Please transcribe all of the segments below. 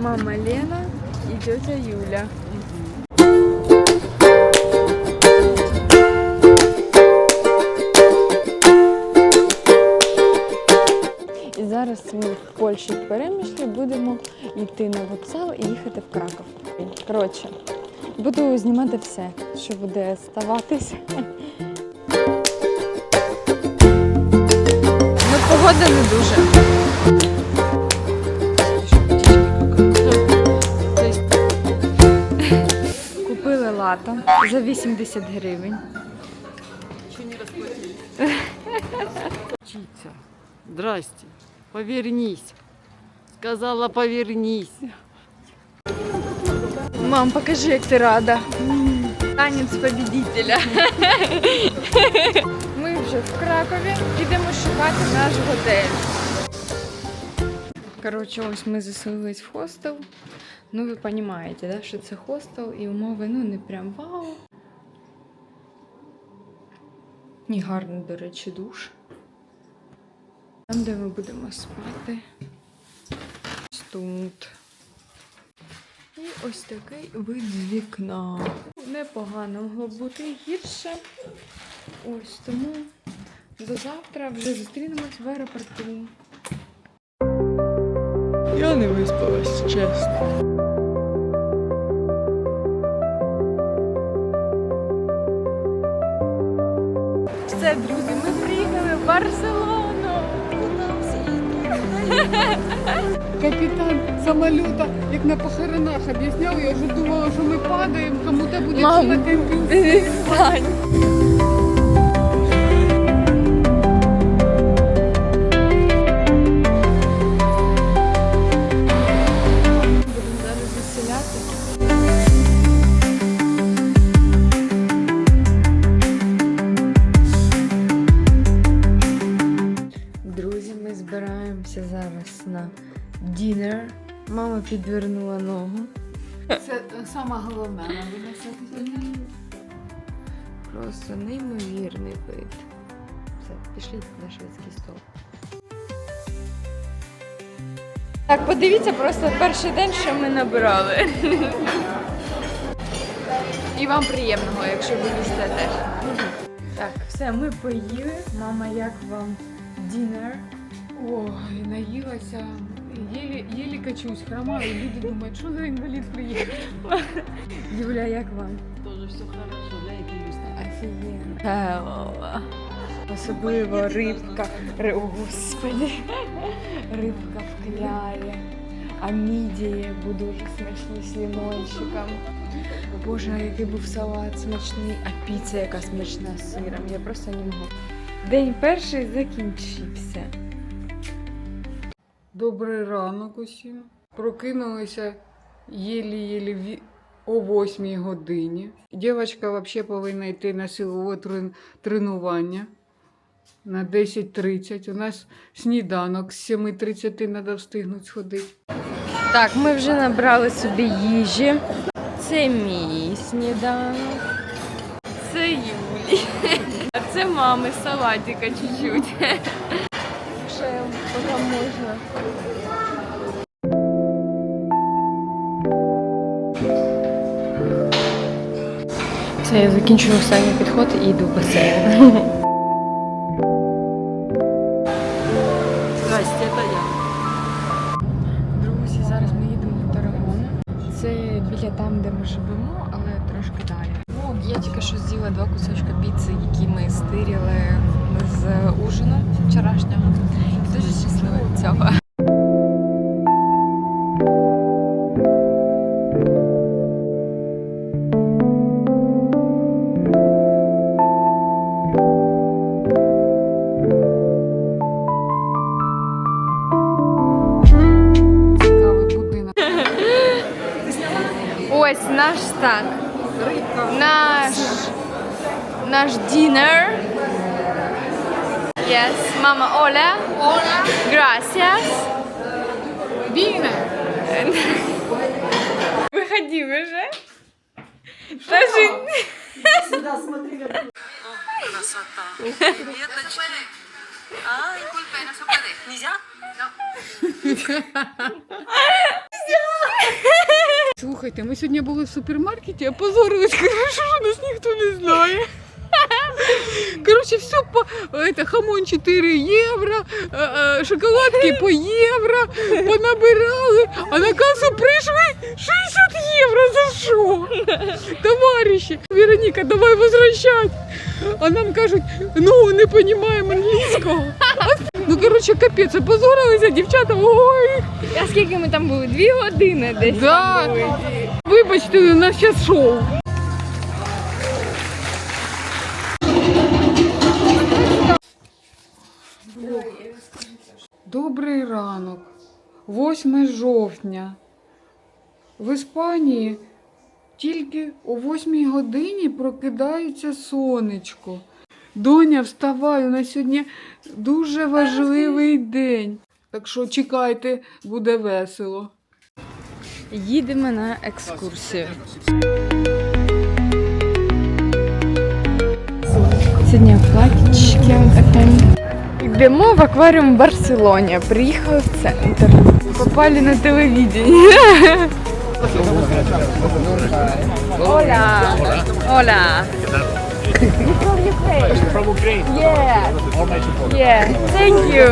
Мама Лена і тетя Юля. І зараз ми в Польщі в Перемишлі будемо йти на вокзал і їхати в Краков. Коротше, буду знімати все, що буде ставатися. Ну, погода не дуже. Купили за 80 гривень. Птица, здрасте, повернись. Сказала, повернись. Мам, покажи, як ти рада. Танець победителя. Ми вже в Кракові йдемо шукати наш готель. Коротше, ось ми заселились в хостел. Ну, ви розумієте, да, що це хостел і умови ну не прям вау. І гарний, до речі, душ. Там, де ми будемо спати. Ось Тут. І ось такий вид з вікна. Непогано могло бути гірше. Ось тому до завтра вже зустрінемось в аеропорту. Я не виспалась, чесно. Все, друзі, ми приїхали в Барселону. Капітан самоліта, як на похоронах об'ясняв, я вже думала, що ми падаємо, кому-то буде Мам, зараз на дінер. Мама підвернула ногу. Це саме головне, виносити. Просто неймовірний вид. Все, пішли на шведський стол. Так, подивіться просто перший день, що ми набирали. І вам приємного, якщо ви їсте теж. Так, все, ми поїли. Мама, як вам дінер? Ой, наїлася. Єлі, єлі качусь, хромаю, люди думають, що за інвалід приїхав. Юля, як вам? Тоже все хорошо, які Офігенно. Особливо рибка. Ри- О, господи. Рибка в клярі. А мідії дуже смачні з лимончиком. Боже, а який був салат смачний, а піца яка смачна з сиром. Я просто не можу. День перший закінчився. Добрий ранок усім. Прокинулися єлі-єлі о 8 годині. Дівчинка взагалі повинна йти на силове трен- тренування на 10.30. У нас сніданок з 7.30 треба встигнути сходити. Так, ми вже набрали собі їжі. Це мій сніданок. Це Юлі. А це мами салатика чуть-чуть. Ще поки можна. Все, я закінчую останній підход і йду в басейн. Здрасте, это я. Друзі, зараз ми їдемо в Тарагон. Це біля там, де ми живемо, але трошки далі. Я тільки що з'їла два кусочка піци, які ми стиріли з ужину вчорашнього. І дуже щаслива від цього. Ось наш так. Наш наш дінер. Yes, мама Оля. Оля. Gracias. Віна. Выходи уже. Даже... Красота. Веточки. Ah, disculpe, no se puede. ¿Ni ya? Слухайте, ми сьогодні були в супермаркеті, а позорились, хорошо, що нас ніхто не знає. Все по это, хамон 4 євро, е, е, шоколадки по євро, понабирали, а на касу прийшли 60 євро за що? Товариші, Вероніка, давай возвращать. А нам кажуть, ну не розуміємо англійського. Ну, коротше, капець, опозорилися, дівчата, ой, А скільки ми там були? Дві години десь. Да. там були. Вибачте, у нас зараз шоу. Добрий ранок. 8 жовтня. В Іспанії тільки о 8 годині прокидається сонечко. Доня, вставай, у нас сьогодні дуже важливий день. Так що чекайте, буде весело. Їдемо на екскурсію. Сьогодні платічки. Йдемо в акваріум в Барселоні. Приїхали в центр. Попали на телевидение. Оля! Оля! From Ukraine. Yeah. Yeah. Thank you.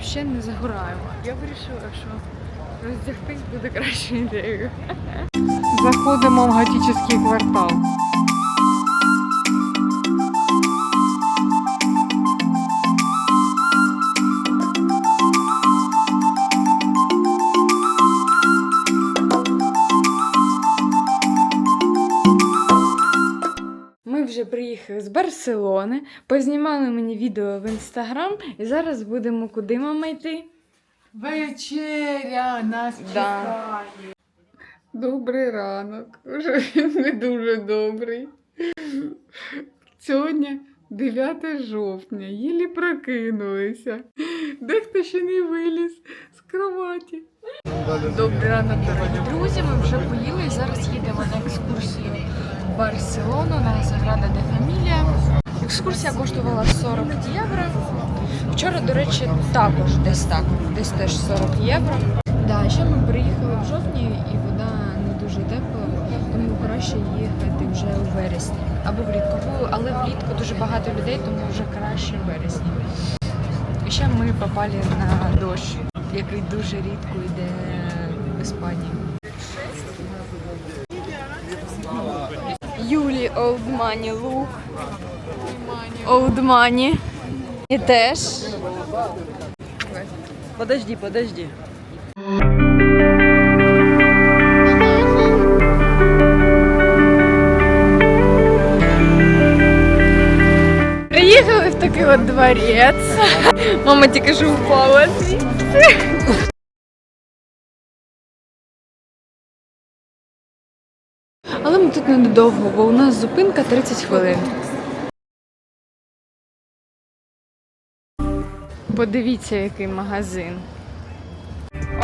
Взагалі не загораємо. Я вирішила, що роздягтись буде кращою ідеєю. Заходимо в готичний квартал. Барселони, познімали мені відео в інстаграм, і зараз будемо куди мама йти? Вечеря нас Да. чекає. Добрий ранок. Уже він не дуже добрий. Сьогодні 9 жовтня, їлі прокинулися. Дехто ще не виліз з кроваті. Добрий ранок, дорогі друзі. Ми вже поїли і зараз їдемо на екскурсію Барселону на Саграда де Фамілія. Екскурсія коштувала 40 євро. Вчора, до речі, також десь так, десь теж 40 євро. Да, ще ми приїхали в жовтні і вода не дуже тепла, тому краще їхати вже у вересні або влітку. Але влітку дуже багато людей, тому вже краще в вересні. І ще ми попали на дощ, який дуже рідко йде в Іспанії. Юлі Old Money лук. Old Money. І теж. Подожди, подожди. Приїхали в такий от дворець. Мама тільки що впала. Але Ми тут недовго, бо у нас зупинка 30 хвилин. Подивіться, який магазин.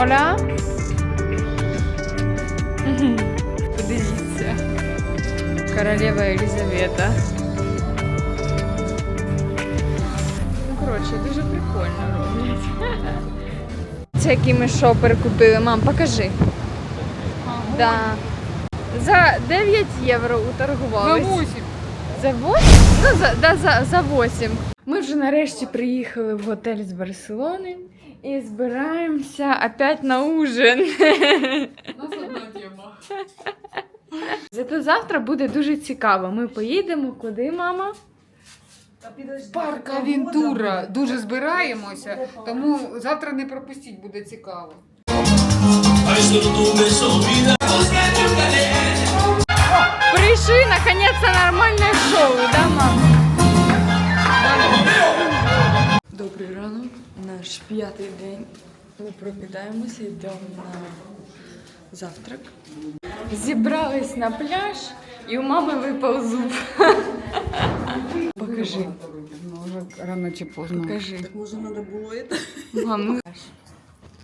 Оля? Подивіться. Королева Елізавета. Ну, коротше, дуже прикольно роблять. Це який ми шопер купили. Мам, покажи. Да. За 9 євро За уторгувалися. 8. За 8? Ну, за, да, за, за 8. Ми вже нарешті приїхали в готель з Барселони і збираємося опять на ужин. У нас одна тема. Зато завтра буде дуже цікаво. Ми поїдемо куди, мама? Парк Авентура. Дуже збираємося, тому завтра не пропустіть, буде цікаво. Прийшли, наконец-то нормальне шоу, да, мама? Добрий ранок, наш п'ятий день. Ми прокидаємося, йдемо на завтрак. Зібрались на пляж, і у мами випав зуб. Покажи, Ну, вже рано чи поздно. покажи. Так може треба було це? Мам, ну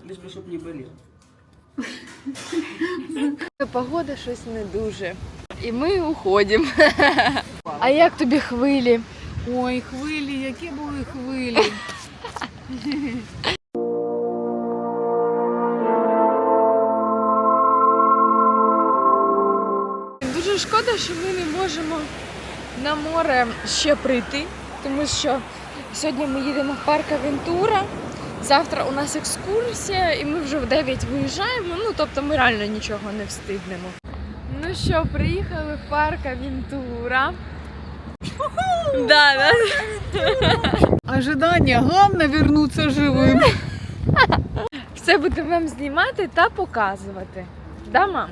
Лиш би, щоб не болів. Погода щось не дуже. І ми уходимо. А як тобі хвилі? Ой, хвилі, які були хвилі. Дуже шкода, що ми не можемо на море ще прийти, тому що сьогодні ми їдемо в парк Авентура. Завтра у нас екскурсія, і ми вже в 9 виїжджаємо. Ну тобто ми реально нічого не встигнемо. Ну що, приїхали в парк Авентура. Да, да. Ожидання, головне вернуться живим. Все будемо вам знімати та показувати. Да, мам?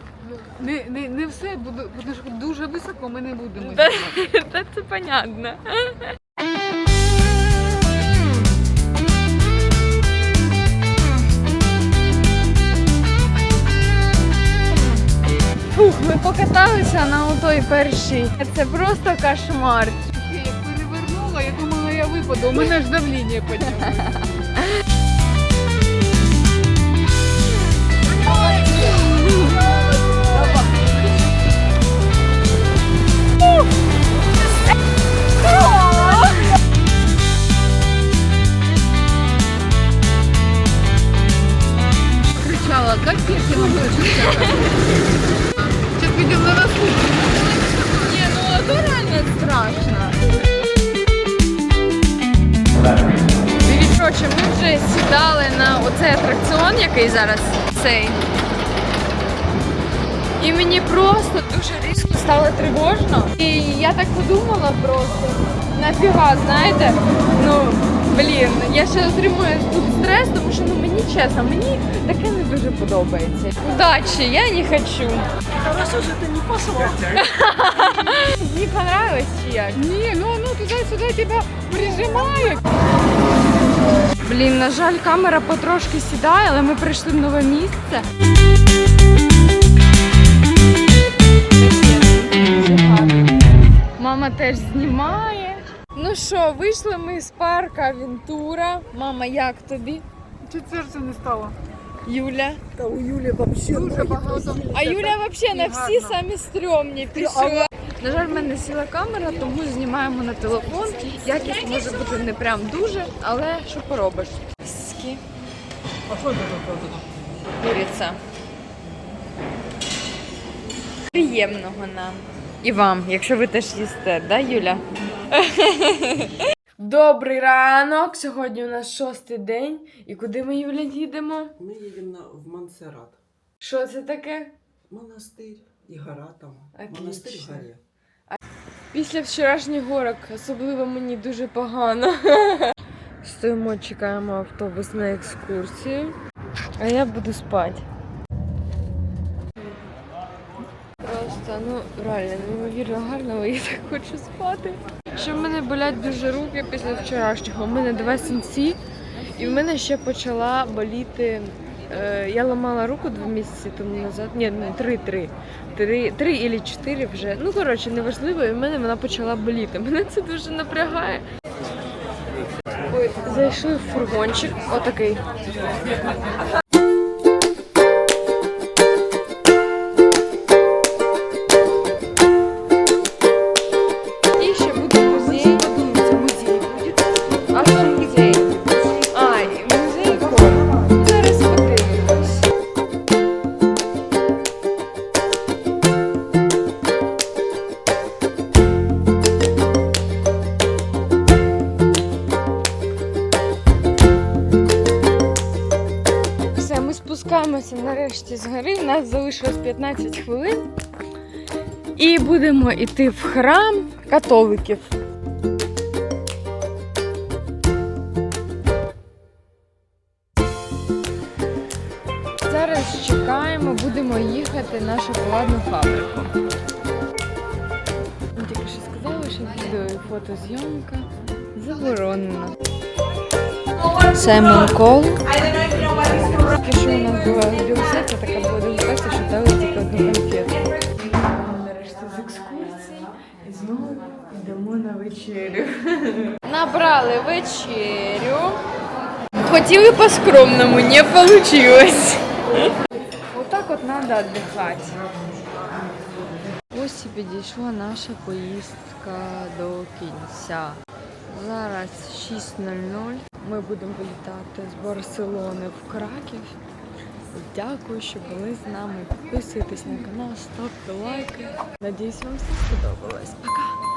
Не, не, не все, буде, буде дуже високо, ми не будемо. Знімати. Та це понятно. Покаталися на отой першій. Це просто кошмар. Я перевернула, я думала, я випаду, у мене ж давлення піднялося. Кричала, капец, я хочу Сейчас підемо на наступний. Ні, ну це реально страшно. Коротше, ми вже сідали на оцей атракціон, який зараз цей. І мені просто дуже різко стало тривожно. І я так подумала просто, нафіга, знаєте? Ну, блін, я ще отримую тут стрес, тому що ну мені чесно, мені таке не дуже подобається. Удачі, я не хочу. Хорошо, що ти не пошла. Мені понравилось чи як? Не, ну оно туда-сюда тебя прижимает. Блін, на жаль, камера потрошки сідає, але ми прийшли в нове місце. Мама теж знімає. Ну що, вийшли ми з парка Авентура. Мама, як тобі? Чуть серце не стало. Юля. Та у Юлі взагалі Дуже багато. А Юля взагалі на всі самі стрьомні пішла. На жаль, в мене сіла камера, тому знімаємо на телефон. Якість може бути не прям дуже, але що поробиш. Ски. А що це таке? Куриця. Приємного нам. І вам, якщо ви теж їсте, да, Юля? Добрий ранок! Сьогодні у нас шостий день. І куди ми, Юля, їдемо? Ми їдемо на, в Монсеррат. Що це таке? Монастир і гора там. Отлично. Монастир в горі. Після вчорашніх горок, особливо мені дуже погано. Стоїмо, чекаємо автобус на екскурсію, а я буду спати. Просто, ну, реально, неймовірно гарно, але я так хочу спати. Що в мене болять дуже руки після вчорашнього. У мене два синці, і в мене ще почала боліти. Е, я ламала руку два місяці тому назад. Ні, не три-три. Три, три і чотири вже. Ну, коротше, неважливо, і в мене вона почала боліти. Мене це дуже напрягає. Ой, зайшли в фургончик, отакий. Нарешті з гори. У нас залишилось 15 хвилин. І будемо йти в храм католиків. Зараз чекаємо, будемо їхати на шоколадну фабрику. Тільки що сказали, що відео фотозйомка заборонена. Саймон Кол. Тільки що у нас була дегустація, така була дегустація, що дали тільки одну конфету. Нарешті з екскурсії і знову йдемо на вечерю. Набрали вечерю. Хотіли по-скромному, не вийшло. Отак от треба віддихати. Ось і підійшла наша поїздка до кінця. Зараз 6.00. Ми будемо вилітати з Барселони в Краків. Дякую, що були з нами. Підписуйтесь на канал, ставте лайки. Надіюсь, вам все сподобалось. Пока!